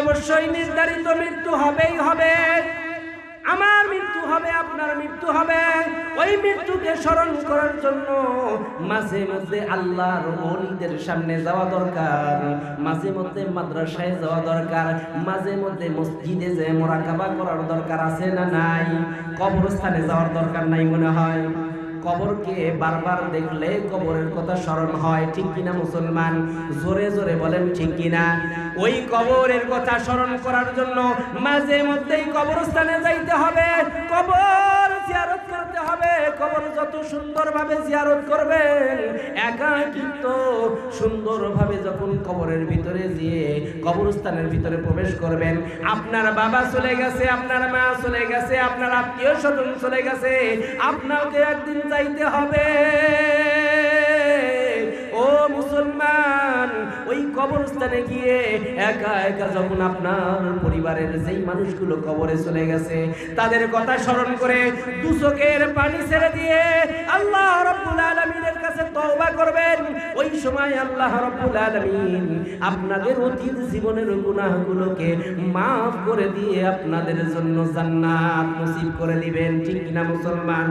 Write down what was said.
অবশ্যই নির্ধারিত মৃত্যু হবেই হবে। আমার মৃত্যু হবে, আপনার মৃত্যু হবে। ওই মৃত্যুকে স্মরণ করার জন্য মাঝে মধ্যে আল্লাহর ওলিদের সামনে যাওয়া দরকার। মাঝে মধ্যে মাদ্রাসায় যাওয়া দরকার। মাঝে মধ্যে মসজিদে যে মোরাকাবা করার দরকার আছে না নাই? কবরস্থানে যাওয়ার দরকার নাই মনে হয়? কবরকে বারবার দেখলে কবরের কথা স্মরণ হয়, ঠিক কিনা মুসলমান? জোরে জোরে বলেন, ঠিক কিনা? ওই কবরের কথা স্মরণ করার জন্য মাঝে মধ্যেই কবরস্থানে যাইতে হবে। কবর জিয়ারত করতে হবে। কবর যত সুন্দরভাবে জিয়ারত করবেন, একাকিত্ব সুন্দরভাবে যখন কবরের ভিতরে গিয়ে কবরস্থানের ভিতরে প্রবেশ করবেন, আপনার বাবা চলে গেছে, আপনার মা চলে গেছে, আপনার আত্মীয় স্বজন চলে গেছে, আপনাকে একদিন যাইতে হবে। ও মুসলমান, ওই কবরস্থানে গিয়ে একা একা যখন আপনার পরিবারের যেই মানুষগুলো কবরে চলে গেছে, তাদের কথা স্মরণ করে দুচোখের পানি ছেড়ে দিয়ে আল্লাহ রব্বুল আলামিনের সময় আল্লাহ রব্বুল আলামিন আপনাদের অতীত জীবনের গুনাহগুলোকে মাফ করে দিয়ে আপনাদের জন্য জান্নাত নসিব করে দিবেন। ঠিক কিনা মুসলমান?